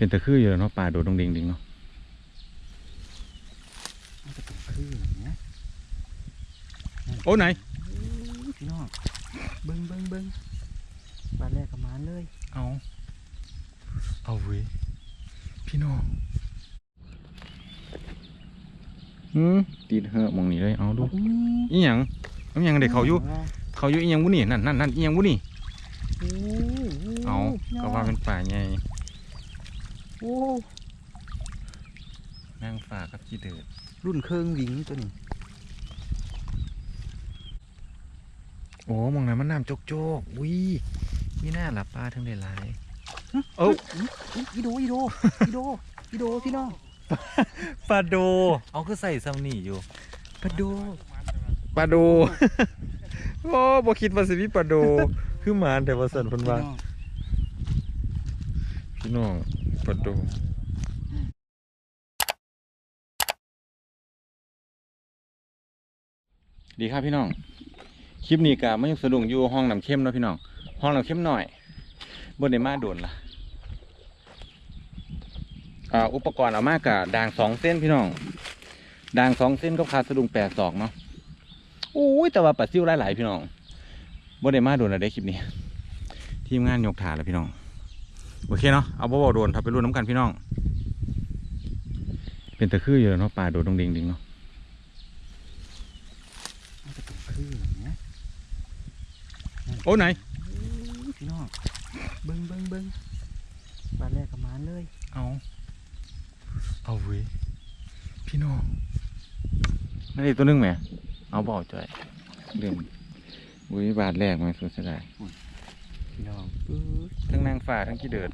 เป็นตะคืออยู่แล้วเนาะปลาโดดดงเดงดิงเนาะมันจะเป็นคืออย่างเงี้ยโอ้ไหนอู้พี่น้องเบิ้งเบิ้งเบิ้งบาดแรกกับมานเลย เอา เอาเว้ยพี่น้องอืมติดเหอะหมองนี้เลยเอาดูอู้อีหยังเอาอีหยังเด็กเขาอยู่เขาอยู่อีหยังบุนี่นั่นนั่นนั่นอีหยังบุนี่อู้เอาพี่น้ก็องว่าเป็นป่าใหญ่ โอ้นางฟ้ากับจีเดิดรุ่นเครื่องวิงตัวนี้โอ้หมองนั้นมันน้ำโจกโจกๆอุ้ยมีหน้าหลับปลาทั้งได้หลายเอ้าอุ๊ยอีโดอีโดอีโดอีโดพี่น้องปลาโดเอาคือใส่ซัมนี่อยู่ปลาโดปลาโดโอ้บ่คิดว่าสิมีปลาโดคือหมานแต่ว่าสันเพิ่นว่าพี่น้องพี่น้อง ปลาโดดีครับพี่น้อง คลิปนี้ก็มายังสะดุ้งอยู่ห้องน้ำเข้มเนาะพี่น้อง ห้องน้ำเข้มหน่อยบนได้มาโดนละอ่าอุปกรณ์เอามากะด่างสองเส้นพี่น้องด่างสองเส้นก็คาสะดุ้งแปดสองเนาะโอ้ยแต่ว่าปัดซิ่วหลายๆพี่น้องบนได้มาโดนอะไรคลิปนี้ ทีมงานยกถาแล้วพี่น้อง โอเคเนาะเอาบ่บ่โดนทับไปรุ่นน้ำกันพี่น้อง เป็นตะคืออยู่แล้วเนาะปลาโดดดงเดงดิงเนาะมันจะเป็นคืออย่างเงี้ยโอ้ไหนอู้พี่น้องเบิ้งเบิ้งเบิ้งบาดแรกกับมานเลย เอาเอาเว้ยพี่น้องนั่นอีกตัวหนึงไหมเอาบ่เอาจ่อยเรื่องเว้ยบาทแรกไหมสุดเสียดาย พี่น้องปื๊ดทั้งนางฟ้าทั้งกี่เดิด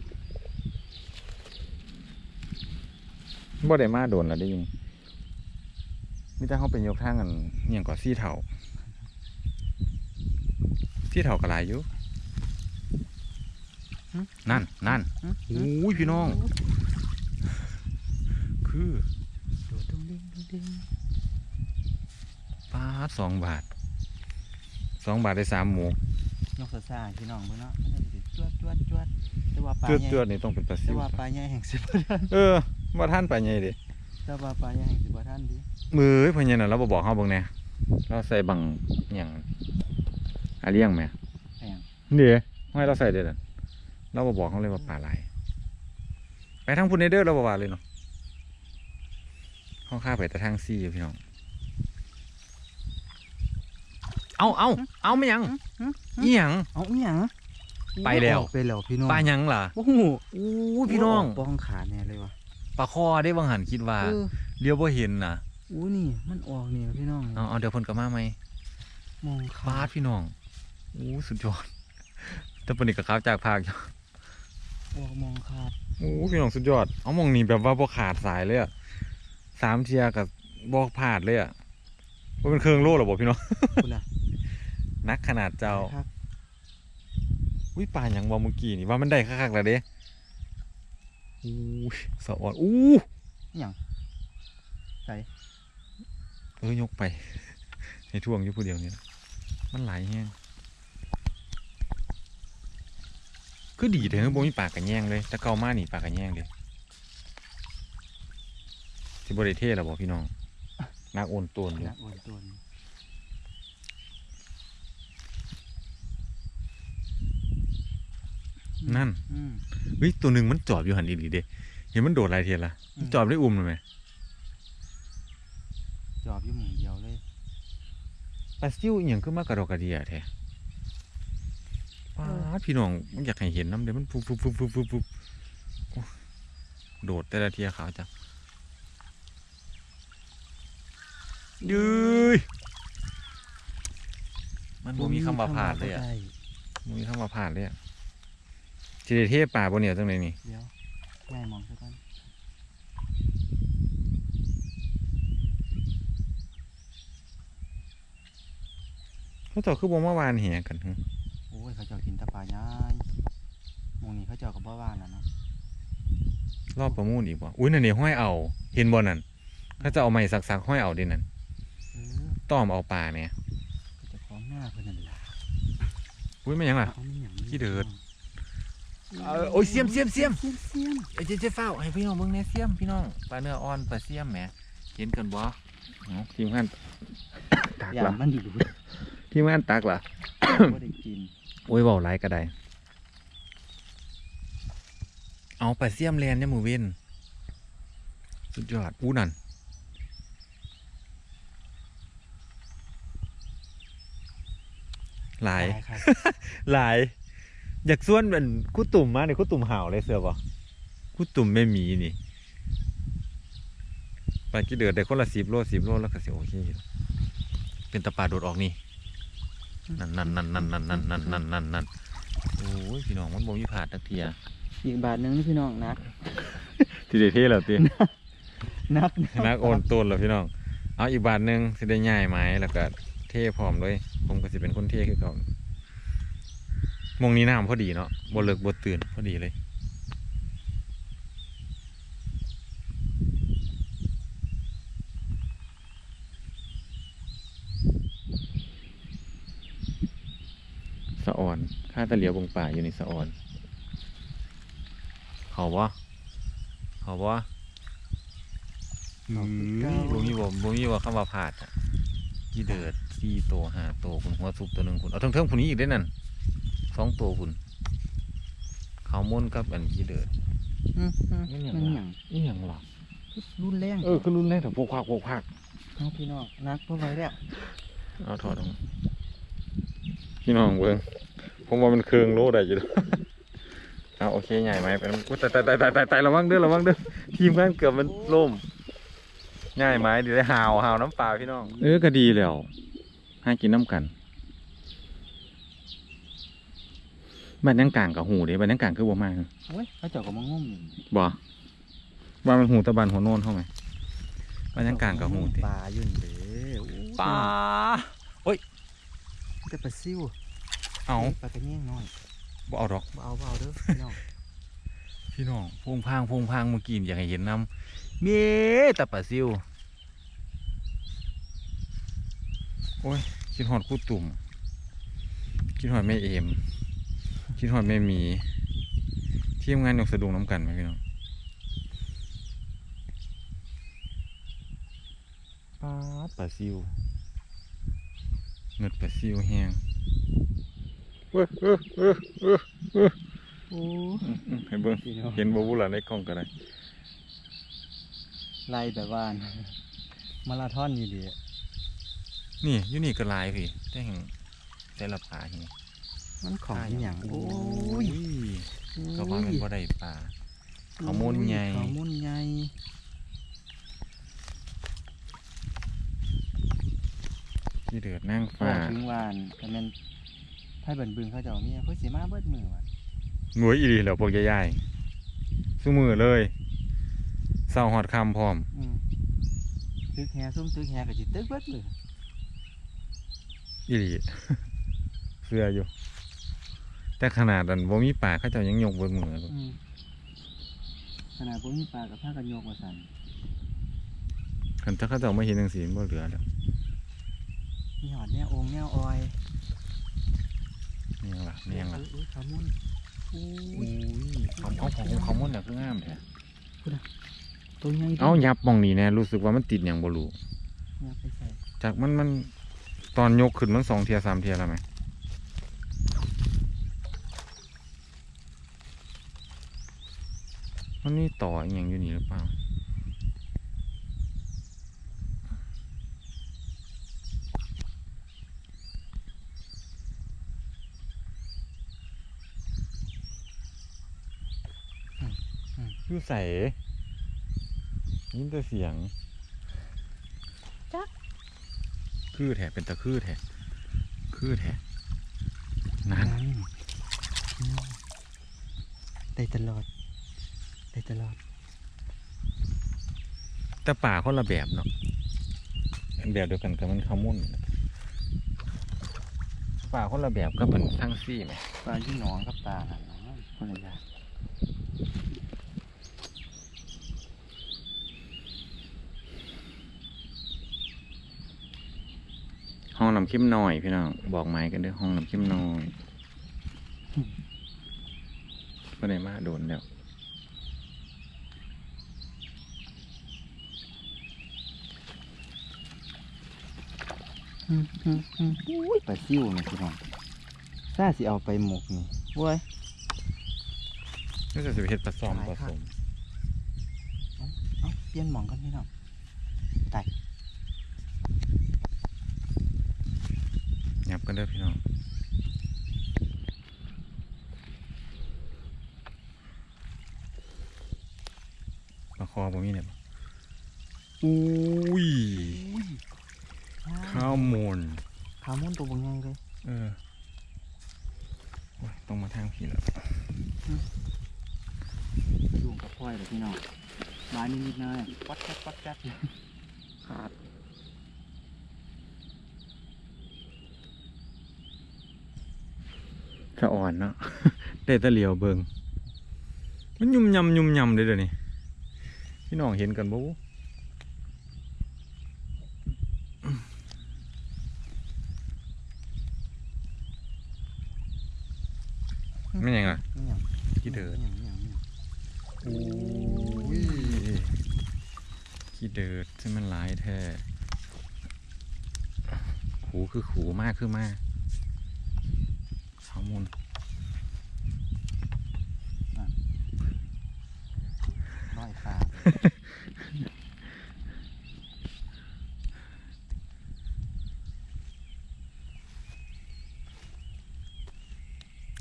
บ่ได้มาโดนแล้วได้ยินมิแต่เขาเป็นยกทางกันอหย่างก่อซี่เถาซี่เถากระไรอยู่นั่นนั่นหึโอ้ยพี่น้อง คือโดดตุ้งดิ้งตุ้งดิ้งปลาสองบาทสองบาทได้สามหมู ยกซ่าๆพี่น้องเบิ่งเนาะมันจะสิจวดจวดจวดแต่ว่าปลาเจือดใหญ่เจือดนี่ต้องเป็นปลาซิแต่วว่าปลาใหญ่แห่งสิบ่ทันเออว่าท่านปลาใหญ่ดิแต่ว่าปลาใหญ่แห่งสิบ่ทันดิมือเพิ่นยังน่ะเราบ่บอกเฮาเบิ่งแหน่เราใส่บังอหย่างอะเลี้ยงแหมแพงเดี๋ยวให้เราใส่เด้อนั่นเราบ่บอกเขาเลยว่าปลาไหลไปทางพุ่นเด้อเราบ่ว่าเลยเนาะเฮาข้าไปแต่ทางซี่อยู่พี่น้อง เอาเอาเอาไม่ยังหึอีหยังเอาอีหยังไปแล้วออกไปแล้วพี่น้องปลาหยังล่ะโอ้โหอู้พี่น้องป้องขาแน่เลยวะปลาคอได้บางหันคิดว่าเออเลี้ยวบ่เห็นน่ะอู้นี่มันออกนี่พี่น้องเอาเอาเดี๋ยวเพิ่นกลับมาไหมมองปขาาดพี่น้องอู้สุดยอดแต่ปานนี้ก็ครับจากภาคอยู่ออกมองขาดอู้พี่น้องสุดยอดเอามองนี่แบบว่าบ่ขาดสายเลยอะสามเทียกับบ่พลาดเลยอะว่าเป็นเครื่องโล่หรอบ่พี่น้องคุณล่ะ นักขนาดเจ้าครับอุ้ยปลาหยังบ่เมื่อกี้นี่ว่ามันได้คักๆแล้วเด้อู้ยสะออนอู้หยังใส่เออยกไป ให้ท่วงอยู่ผู้เดียวนี่นะมันไหลายแฮงคือดีแต่คือบ่มีปลากระแยงเลยแต่เก่ามานี่ปลากระแยงเด้สิบ่ได้เท่แล้วบ่พี่น้องนักโอนตวนอยู่นักโอนตัวนี้ นั่นอืมเฮ้ยตัวหนึ่งมันจอบอยู่หันอีหลีเด้เห็นมันโดดหลายเทียละอืมมันจอบได้อุ้มเลยไหมจอบอยู่หมุงเดียวเลยปลาซิวอหย่างขึ้นมากระดอกกระเดียแท้ป้าดพี่น้องมันอยากให้เห็นน้ำเดี๋ยวมันฟุบฟุบฟุบฟุบฟุบฟุบโอ้โดดแต่ละเทียขาวจังยืยมันบ่มีคำว่าผ่านเลยอะได้บ่มีคำว่าผ่านเลยอะ สิได้เทป่าบนเนี่ยจังไหนนี่เดี๋ยวแม่มองซะก่อนเขาเจ้าคือบ่มาวานแหกันหึโอ้ยเขาเจ้ากินแตะปลาย้ายหมองนี้เขาเจ้ากับบ่ว่านแล้วเนาะรอบประมูลอีกบ่อุ้ยนั่นนี่ห้อยเอาเห็นบ่นั่นเขาจะเอาไม้สักๆห้อยเอาเดินั่นเออต้อมเอาปลาเนี่ย เขาจะของหน้าเพิ่นนั่นล่ะอุ้ยไม่ยังล่ะ เขามีหยังขี้เดือด เออโอ้ยเสียมเสียมเสียมเสียมเสียมเอ้ยเจ๊เจ๊เฝ้าให้พี่น้องเบิ่งแหน่เสียมพี่น้องปลาเนื้ออ่อนปลาเสียมแหมเห็นกันบ่เอาทีมงานตักอย่าละมันดูทีมงานตักละบ่ได้กินโอ้ยเบาไรก็ได้เอาปลาเสียมแลนเนี่ยหมูเวนสุดยอดอู้นั่นหลายได้ครับหลาย อยากส่วนเป็นคู่ตุ่มมาเนี่ยคู่ตุ่มห่าวเลยเสือบ่คู่ตุ่มไม่มีนี่ปลากี่เดือดได้คนละสิบโลสิบโลแล้วก็สิโอเคอยู่เป็นตะปลาโดดออกนี่นั่นนั่นนั่นนั่นนั่นนั่นนั่นนั่นนั่นนั่นโอ้ยพี่น้องมันบ่มีผาดตักเทียอีกบาทหนึงนี่พี่น้องนักทีเดเท่แล้วตีนักนักโอนต้นแล้วพี่น้องเอาอีกบาทหนึ่งสิได้ง่ายไหมแล้วก็เท่พร้อมเลย ผมก็สิเป็นคนเท่คือเก่าห มองนี้น้ำพอดีเนาะบ่เลิกบ่ตื่นพอดีเลย สะอ่อนข้าตะเหลียวบงป่าอยู่ในสะอ่อน เขาวะเขาวะเอาคือเก่าบ่มีบ่บ่มีว่าคำว่าผาดอะกี่เดือดสี่โตวห้าโตวคุณหัวสุกตัวหนึ่งคุณเอาเทิงๆคุณนี้อีกได้นั่น สองตัวคุณเขาวม่นกับอันกี่เดือดอืมอืมนี่หยังมันวะหยังนี่ยังหรอรุนแรงเออคือรุนแรงแต่พวกภาคพวกภาคเอาพี่น้องนักบ่ไหวแล้วเอาถอดออกมาพี่น้องเบิ้งผมว่ามันเครื่องโลได้อยู่เอาโอเคใหญ่ไหมเป็นกูตายตายตายตายตายตายระวังเด้อระวังเด้อทีมงานเกือบมันล่มง่ายไหมเดี๋ยวได้หาวหาวน้ำปลาพี่น้อง เออก็ดีแล้วให้กินน้ำกัน บ้านยังกลางกับหูเด้บ้านยังกลางคือบ่มากโอ้ยเขาเจ้าก็มางมอยู่บ่ว่ามันหูตะบันหัวโนนเข้าไหมบ้านยังกลางกับหูติปลาอยู่นี่เด้อโอ้ยปลาแต่ปลาซิวเอาปลากระแยงน้อยบ่เอาดอกบ่เอาบ่เอาเด้อพี่น้องพี่น้องพงพางพงพางเมื่อกี้อยากให้เห็นน้ำเมตะปะซิวโอ้ยคิดหอดคู่ตุ่มคิดหอดแม่เอม คิดหอดแม่หมีเทียมงานยกสะดุงน้ำกันไหมพี่น้องปลาดปลาซิวเงิดปลาซิวแห้งเว้ยเออเออเออโอ้อืมอืมให้เบิ่งพี่น้องเห็นบ่บุหลาในกล้องก็ได้ไล่แบบว่ามาราธอนอยู่ดีนี่อยู่นี่ก็หลายพี่แต่แห่งแต่ละป่าเห็น มันของอหย่างโอ้ยก็ว่ามันบ่ได้ป่าข้าวมูลใหญ่ข้าวมูลใหญ่ที่เดือดนั่งก็ฟ้าถึงวานก็แม่นไผเบิ่นบึงเขาเจ้าเมียเพิ่นสิมาเบิดมื้อว่ะหน่วยอีหลีแล้วพวกใหญ่ๆซุมือเลยเศร้าหอดคำพร้อมอืมตึกแฮซุ่มตึกแฮก็สิตึกเบิดมื้ออีหลีเสื้ออยู่ แต่ขนาดนั้นบ่มีป่าเขาเจ้ายังยกบนมือเลยอืมขนาดบ่มีปลากับพากันโยกว่าซั่นคันถ้าเขาเจ้าไม่เห็นจังซี่มันบ่เหลือแล้วมีหอดแนวองค์แนวออยนี่ยังล่ะนี่ยังล่ะเอ้ยข้าวมูลโอ้อุ้ยยเขาเอาของเขามุ่นน่ะคืองามแท้ตัวใหญ่เอายับหมองนี้แน่รู้สึกว่ามันติดหยังบ่รู้เนี่ยไปใส่จากมันมันตอนยกขึ้นมันสองเทียสามเทียแล้วไหม มันนี่ต่ออหย่างอยู่นี่หรือเปล่าอยู่ใส่ยินแต่เสียงคือแท้เป็นตะคือแท้คือแท้นั่นได้ตลอด ได้ตลอด แต่ป่าคนละแบบเนาะอันแบบเดียวกันกับมันขาวมุ่นป่าคนละแบบก็เป็นทั้งซี่ไหมปลาที่หนองกับตาน่ะคนละอย่างห้องน้ำเข้มน้อยพี่น้องบอกไม้กันเด้อห้องน้ำเข้มน้อยบ่ได้มาโดนแล้ว อืมอืมอืมอุ้ยปลาซิวนี่พี่น้องซาสิเอาไปหมกนี่เว้ยนี่จะสิไปเฮ็ดปลาซ่อมหลายผครัสบมเอาเปลี่ยนหมองกันพี่น้องตายยับกันเด้อพี่น้องปลาคอบ่มีเนี่ยบ่อุ้ยอุ้ยข้าวมูลข้าวมุนตัวบางไงเลยเออโอ้ยต้องมาทางพี่แล้วยุ่งกับพ่อยเลยพี่น้องมานิดๆหน่อยปัดแก๊บปัดแก๊บขาดสะอ่อนเนาะได้แตะเหลียวเบิงมันยุ่มยำยุ่มยำเลยเดี๋ยวนี้พี่น้องเห็นกันบ่ มันหลายแท้ขูคือขูมากคือมากข้อมูลร้อยฟ้า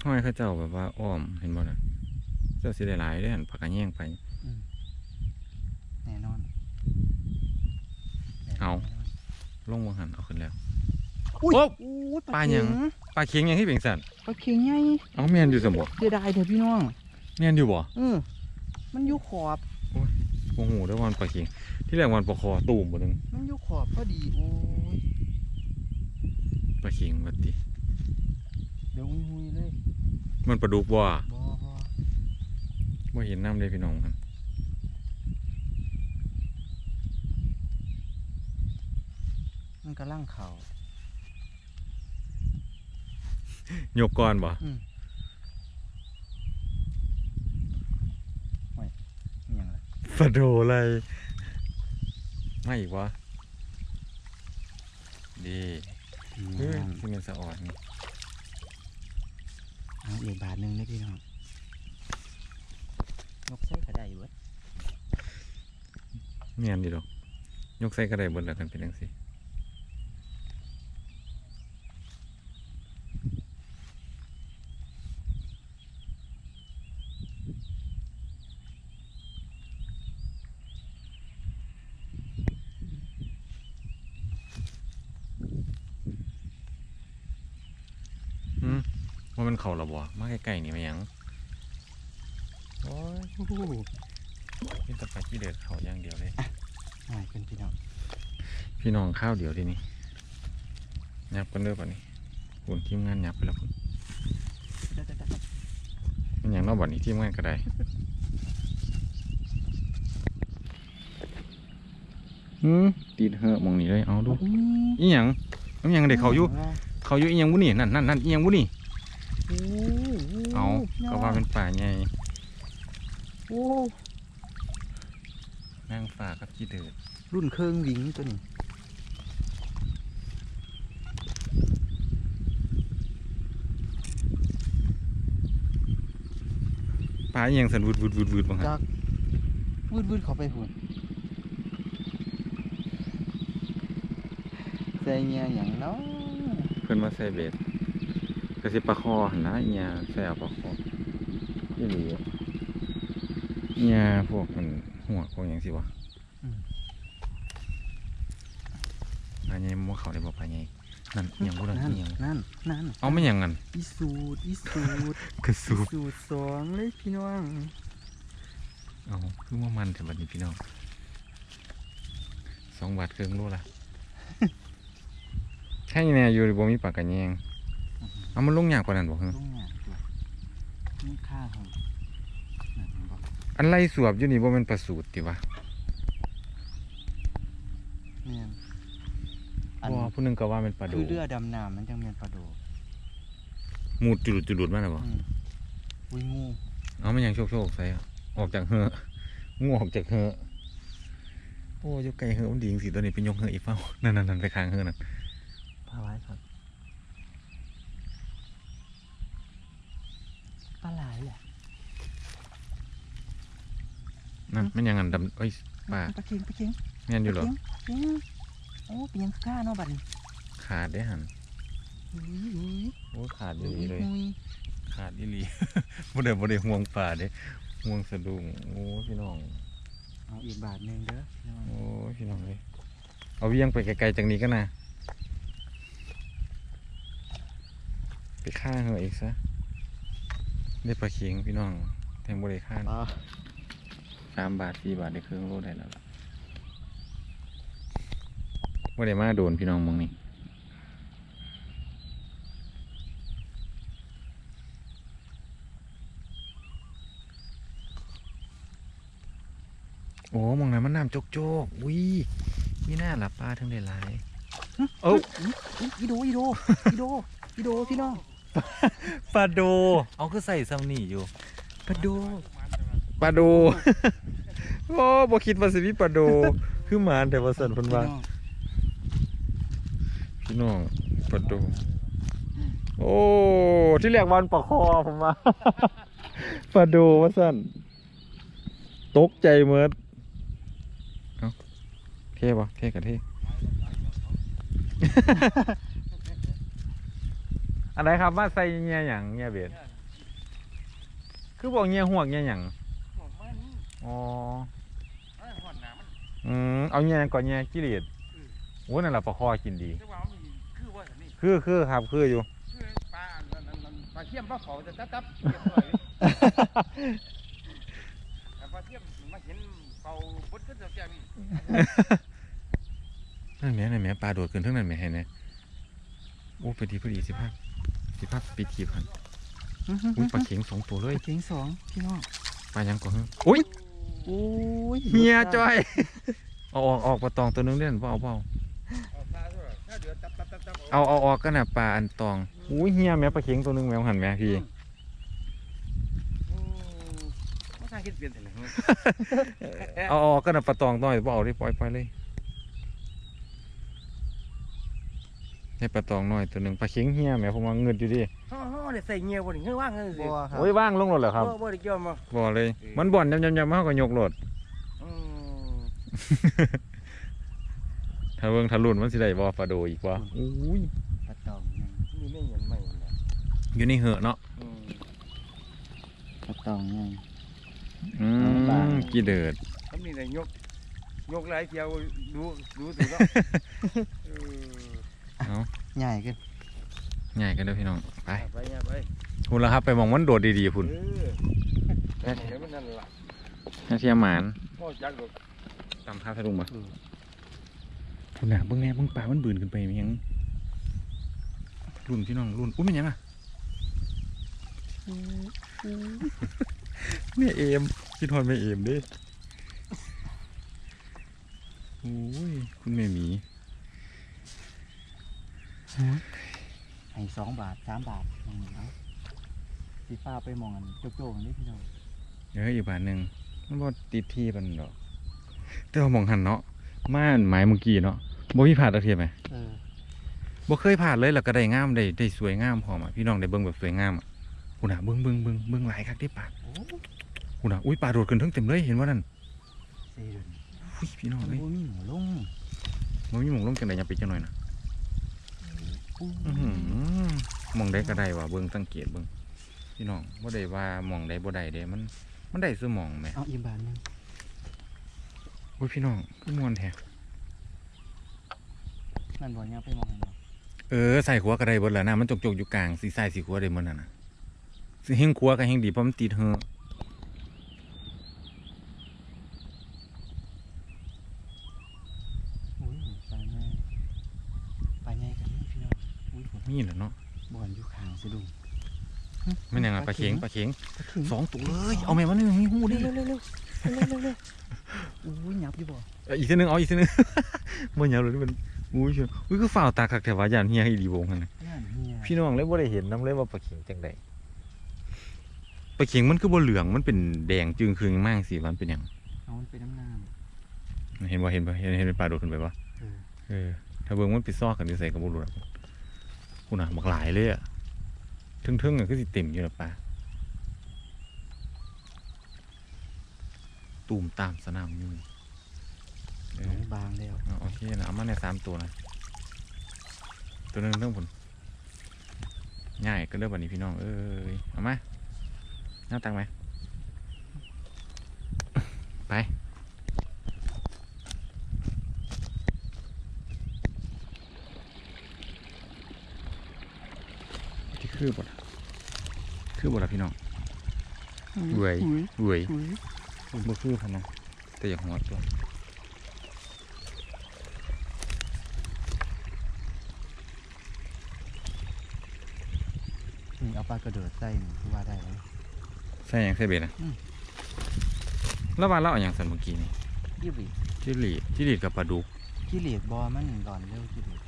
ห้อยเขาเจ้าแบบว่าอ้อมเห็นบ่น่ะเจ้าสิได้หลายได้อหันผักกระแยงไป แน่นอน เอา ลงวงหันเอาขึ้นแล้ว อุ้ยโอ๊ะอุ้ยปลาหยังปลาเค็งยังที่เป็นสัตว์ปลาเค็งใหญ่เอาแม่นอยู่สมบ่เสียดายเถอะพี่น้องแม่นอยู่บ่เออมันอยู่ขอบ โอ้โหได้อวันปลาเค็งที่แรกวันปลาคอตูมบ่นึงมันอยู่ขอบพอดีโอ้ยปลาเค็งบัดติเดี๋ยวหุยๆเลยมันปลาดุกบ่บอบอบ่เห็นน้ำเลยพี่น้องกันมั กำลังเข่ายกก่อนบ่อืมโอ้ยอิหยังล่ะปลาโดอะไรไม่อีกวะดีเฮ้ยที่มันสะอ่อนนี่เอาอีกบาทหนึ่งได้พี่น้องนกใส่กระไดเบิดแม่นดีดอกยกใส่กระไดเบนแล้วกันเป็นจังซี่อืมว่ามัน เข่าและบ่มาใกล้ๆนี่มาหยังโอ้ยนี่แตะไปที่เด็ดเขาอย่างเดียวเลยง่ายขึ้นพี่น้อง พี่น้องข้าวเดียวทีนี้ยับกันเด้อป่ะนี่คุณทีมงานยับไปแล้วคุณเด้อๆมันหยังเนอกบ่นี้ทีมงานก็ได้อืมตีดเหอะหมองนี้เลยเอาดูๆอุ้ยอีหยังน้ำหยังเด็กเขาอยู่เขาอยู่อีหยังบุนี่นั่นนั่นนั่นอีหยังบุนี่โอ้โห เอาก็ว่าเป็นป่าใหญ่โอ้นั่งฝ่ากับขี้เดือดรุ่นเครื่องวิงตัวนี้ป่าอีหยังสันวืดวืดวืดวืดบ้างฮะจากวืดวืดเขาไปหุ่นใส่เงี้ยอย่างเนาะเพิ่นมาใส่เบ็ดก ระสิปลาคอหั่นนะอีหยาใส่เอาปลาคอยี่หลีอะอีหยาพวกมันหัวพวกหยังสิวะปลาใหญ่มัวเขาได้บอกปลาใหญ่นั่นอิหยังบุนั่นนั่นอิหยังนั่นนั่นเอาไม่หยังกันอีสูตรอีสูตรกระอีสูบสูตรสองเลยพี่น้องเอาคือว่ามันแต่บัดนี้พี่น้องสองบาทครึ่งรู้ละแค่นี้อยู่บ่มีปากกระแยง เอามันลงยากกว่านั้นบ่ฮะลูกเนี่ยตัวนี่ข้าของนั่นเห็นบ่อันไรสวบอยู่นี่บ่แม่นปลาสูตรติวะเนี่ยอันบ่ผู้หนึงก็ว่าเป็นปลาดูคือเรือดำน้ำมันจังเป็นปลาโดหมูดจุดจุดๆมาแล้วบ่อืมอุ้ยงูเอามันยังโชคโชคใส่อะออกจากเหอะงูออกจากเหอะโอ้ยกไก่เหอะมันดีจริงๆตัวนี้เป็นยกเหอะอีเฝ้านั่นนั่นนั่นไปค้างเหอะนั่น พาไว้ครับ ปลาไหลแหละนั่นมันยังงันดำเอ้ยป่าปลาเค็งปลาเค็งแม่นอยู่เหรอปลาเค็งโอ้เป็นยังค่าเนาะบัดนี้ขาดได้หันอุ้ยอุ้ยโอ้ขาดดีอุ้ยเลยอุ้ยขาดอีหลีบ่ได้บ่ได้ห่วงป่าเด้ห่วงสะดุ้งโอ้พี่น้อง เอาอีกบาทหนึ่งเด้อพี่น้องโอ้ยพี่น้องเลยเอาเวียงไปไกลๆจากนี้ก็นะไปฆ่าเหอะอีกซะ ได้ปลาเค็งพี่น้องแทงบริฆ่าปลาสามบาทสี่บาทได้ครึ่งโลได้แล้วล่ะว่าได้มาโดนพี่น้องมองนี่โอ้มองนั้นมันน้ำโจกๆอุ้ยมีหน้าหลับปลาทั้งได้หลายเอ้าอุ๊ยอีโดอีโดอีโดอีโดพี่น้อง ปลาโด เอาคือใส่ซัมนี่อยู่ปลาโดปลาโด โอ้บ่คิดว่าสิมีปลาโด คือหมานแต่ว่าสันเพิ่นว่าพี่น้องพี่น้องปลาโด โอ้ ที่แรกวันปลาคอผมว่า ปลาโดว่าสั่นตกใจเมิดเอ้าเท่ปะเท่กับเท่ อะไรครับว่าใส่เงียหยังเงียเบ็ดคือบอกเงียห่วงเงียหยังอ๋ออืมเอาเงียหยังก่อนเงียกิเลสโอ้นั่นแหละปลาคอกินดีจังหวะมันคือว่าสันนี่คือคือครับคืออยู่คือปลาอันนั้นอันนั้นปลาเทียมปลาเขาจะตับตับเทียมเลยแต่ปลาเทียมมาเห็นเป่าพุทธขึ้นจากแก้มนี่นั่นแหม่นั่นแหม่ปลาโดดขึ้นเทั้งนั้นแหม่เห็นไหมโอ้พอดีพอดีสิภาพ สิภาพปิดทีพันอุ้ยปลาเข็งสองตัวเลปยลาเค็งสองพี่น้องปลายังก่อนอุ้ยโอ้ยเฮียจ้อยเอาออกออกปลาตองตัวนึงเด่นเปล่าเปล่าเอาปลาด้วยถ้าเดือดตับตับตับตับเอาเอาออกกันน่ะปลาอันตองอุ้ยเฮียแม่ปลาเข็งตัวนึงแมวหันแม่พี่มาทางคิดเปลี่ยนแต่ไหนเอาออกกันน่ะปลาตองต้อยเปล่าได้ปล่อยไปเลย ให้ปลาตองน้อยตัวหนึ่งปลาเข็งเฮียแม่ผมว่าเงินอยู่ดิฮ่อฮ่อเดี๋ยวใส่เงียวบนเงี้ยว่างเงี้ยสิบัวครับโอ้ยว่างลงรถเหรอครับบ่บ่ได้เกี่ยวมาบ่เลย มันบ่อนยำยำยำมากกว่ายกรถถ้าเบิ่งทะลุนมันสิได้บ่ปลาโดอีกว่าอุ้ยปลาตองนี่ไม่เห็นไม่เห็นนะอยู่ในเหอะเนาะปลาตองไงอือาบ้างมกี่เดิดเขามีแต่ยกยกหลายเที่ยวดูดูตัวเนาะ เออใหญ่ขึ้นใหญ่กันเด้อพี่น้อง ไปไปเนี่ยไปคุณแล้วครับไปมองมันโดดดีๆคุณเออแต่เดี๋ยวมันนั่นล่ะนาเทียหมานพ่อจักดอกตามภาพทะลุมาคุณน่ะเบิ่งแน่เบิ่งปลามันบืนขึ้นไปมันยังรุ่นพี่น้องรุ่นอุ้ยมันยังอะแม่เอมคิดฮอนแม่เอมเด้โอ้ยคุณแม่หมี ให้สองบาทสามบาทอืมเอาสีฟ้าไปมองกันโจ๊กๆนี่พี่น้องเดี๋ยวอีกบาทหนึ่งมันบ่ติดที่ปันดอก แต่ว่ามองหันเนาะม่านไม้เมื่อกี้เนาะบ่มีผ่านตะเทียบไหมเออบ่เคยผ่านเลยแล้วก็ได้งามได้ได้สวยงามพร้อมอะพี่น้องได้เบิ่งแบบสวยงามอะคุณน่ะเบิ่งเบิ่งเบิ่งเบิ่งหลายคักที่ปากโอ้คุณน่ะอุ้ยปลาโดดขึ้นทั้งเต็มเลยเห็นว่านั่นเสียนอุ้ยพี่น้องมันเอ้ยบ่มีหมูลงมันมีหมองลงจังได๋ยังไปจังหน่อยนะ อู้อื้อหือหมองใดก็ได้ว่ะเบิ่งสังเกตเบิ่งพี่น้องบ่ได้ว่าหมองใดบ่ได้เด้มัน มันได้ซุหมองแหมเอาอีกบาทหนึงอุ้ยพี่น้องคือม่วนแท้นั่นบ่ยังไปมองกันบ่เออใส่ขัวก็ได้เบิดแล้วนะมันจกๆอยู่กลางสิใส่สิขัวได้หมดนั่นน่ะสิเฮงขัวก็เฮงดีเพราะมันติดเหอะ อุ้ยปลาใหญ่ปลาใหญ่กันนี่พี่น้องอุ้ยฝ นมีแหละเนาะบ่อนอยู่ข้างสะดุ้งมันยังไงปลาเข็งปลาเข็งปลาเข็งสองตัวเลยเอาแม่มันนี่มีหูดิเร็วเร็วเร็วเร็วเร็วเร็วอุ้ยหยับอยู่บ่เอาอีกทีหนึงเอาอีกทีหนึงมันยาวเลยมันอุ้ยเชียวอุ้ยคือฝ่าวตาคักแต่ว่าย่านเฮียอีดีวงกันนะนั่นเฮียพี่น้องเลยบ่ได้เห็นน้ำเลยว่าปลาเข็งจังใดปลาเข็งมันคือบ่เหลืองมันเป็นแดงจึงคืองมากสิมันเป็นหยังเอามันไปน้ำน้เห็นบ่เห็นบ่เห็นเห็นเป็นปลาโดดขึ้นไปบ่ำเออเออถ้าเบิ่งมันไปซอกกันอยู่ใส่ก็บ่รู้ดอก คุณน่ะบักหลายเลยอะทึ่งๆอะคือสิเต็มอยู่ล่ะปลาตูมตามสนามอยู่เอหนูอบางแล้วเอาโอเคนะเอามาในสามตัวนะตัวหนึงเรื่องผลง่ายก็เรื่องแบบนี้พี่น้องเอ้ยเอามาหน้าตังไหมไป คือบดคือบดละพี่น้องเว้ยเว้ยบ่คือพันนะแต่อย่างหัวตัวนี่เอาปลากระเดิดใส่นี่คือว่าได้เลยใส่หยังใส่เบ็ดนะอืมแล้วว่าเราเอาอย่างสันเมื่อกี้นี่ยี่หวีที่หลีดที่หลีดกับปลาดุกขี้เหล็กบอมันหลอนเร็วขี้เหล็ก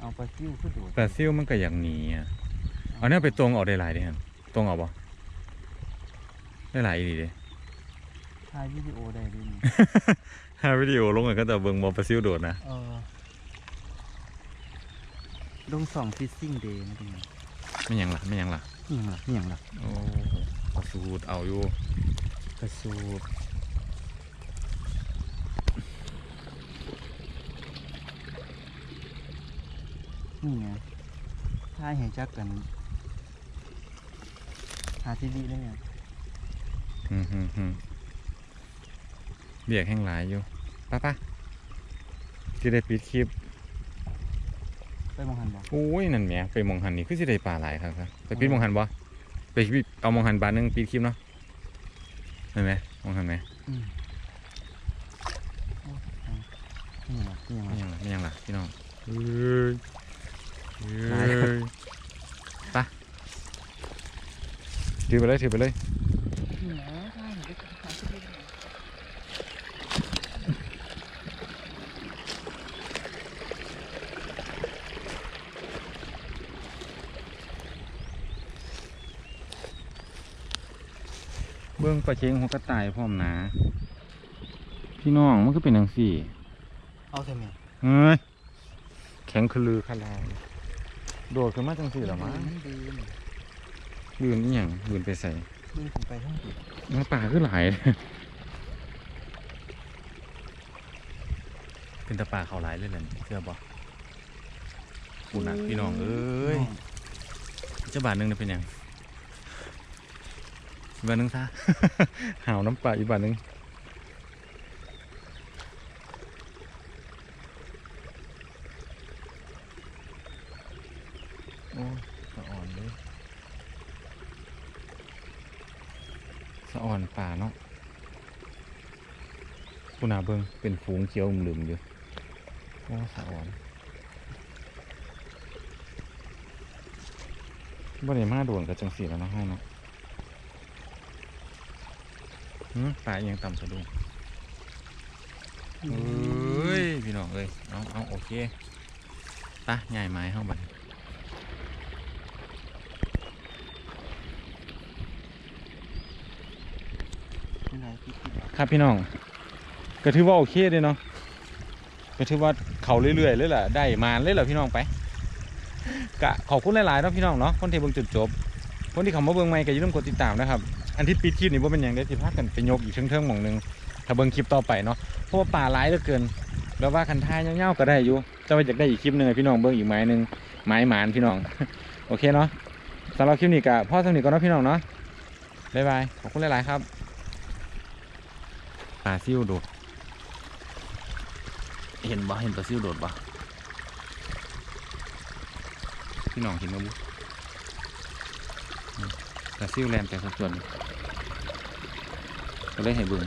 เอาปลาซิวขึ้นดูปลาซิ่วมันก็อย่างหนี้อะเอาเนี่ยไปตรงเอาได้หลายเด้ฮะตรงเอาบ่ได้หลายอีหลีเด้ถ่ายวิดีโอได้ด้วยนี่ถ้าวิดีโอลงกันก็จะเบิ่งบ่ปลาซิ่วโดดนะเออลงสองฟิซซิ่งเดย์นะตรงนี้ไม่หยังล่ะไม่หยังล่ะนี่ยังล่ะนี่ยังล่ะโอ้ปลาสูดเอาอยู่กระสูบ นี่ไงถ่ายเห็นจักกัน หาทีวีได้ยังอืมอืมอืมเบียกแห้งหลายอยู่ไป้าป้าที่ได้ปิดคลิปไปมองหันบอกโอ้ยนั่นแหมไปมองหันนี่คือสิได้ปลาหลายครับครับไปปิดมองหันบ่ไปปิดเอามองหันบาทหนึงปิดคลิปเนาะเห็นไหมมองหันไหมอืมโอ้ยนี่ยังล่ะนี่ยังไม่ล่ะยังล่ะไม่ยังล่ะพี่น้องเฮ้ยเฮ้หลายย ไปถือไปเลยถือไปเลยเบื้องปลาเชงหัวกระต่ายพร้อมหนา พี่น้องมันก็เป็นจังสี่ เอาเถอะแม่เฮ้ยแข็งคือลือคลาย โดดขึ้นมาจังสี่หรอมั้งมันดีนยืนนี่อย่างยืนไปใส่ดึงขึ้นไปทั้งติดมันป่าขึ้นหลายเป็นตะป่าเขาหลายเลยแหละเชื่อบ่ปูนักพี่น้องเอ้ยเจ้าบาทหนึงเนี่ยเป็นหยังอีกบาทหนึงซะหาวน้ำปลาอีกบาทหนึงโอ้สะอ่อนเลย สะอ่อนป่าเนาะปูนาเบิงเป็นฝูงเขียวหลืมอยู่โอ้สะอ่อนบ่ได้มาด่วนกับจังสีแล้วนาะให้เนาะหืมปลายังต่ำสะดุ้งเอ้ย พี่น้องเอ้ย เอาเอาโอเคปะใหญ่ไม้เข้าไป นี่ไงพี่พี่ ครับพี่น้องก็ถือว่าโอเคเลยเนาะก็ถือว่าเขาเรื่อยๆเลยแหละได้มาเลยเหรอพี่น้องไปกะขอบคุณหลายๆเนาะพี่น้องเนาะคนที่เบิ่งจุดจบ คนที่เขามาเบิ่งใหม่ก็อย่าลืมกดติดตามนะครับอันที่ปิดคลิปนี่ว่าเป็นอย่างได้ที่พากันไปยกอีกเทิงๆหม่องหนึงถ้าเบิ่งคลิปต่อไปเนาะเพราะว่าป่าร้ายเหลือเกินแล้วว่าคันท้ายเงาๆก็ได้อยู่จะไปอยากได้อีกคลิปหนึงพี่น้องเบิ่งอีกไม้หนึงไม้หมานพี่น้องโอเคเนาะสำหรับคลิปนี้ก็พ่อสนิทก่อนเนาะพี่น้องเนาะบ๊ายบายขอบคุณหลายๆครับ ปลาซิวโดด เห็นบ่เห็นปลาซิวโดดบ่พี่น้องเห็นบ่บุอืมปลาซิวแลนแต่สัดส่วนก็เลยให้เบิ่ง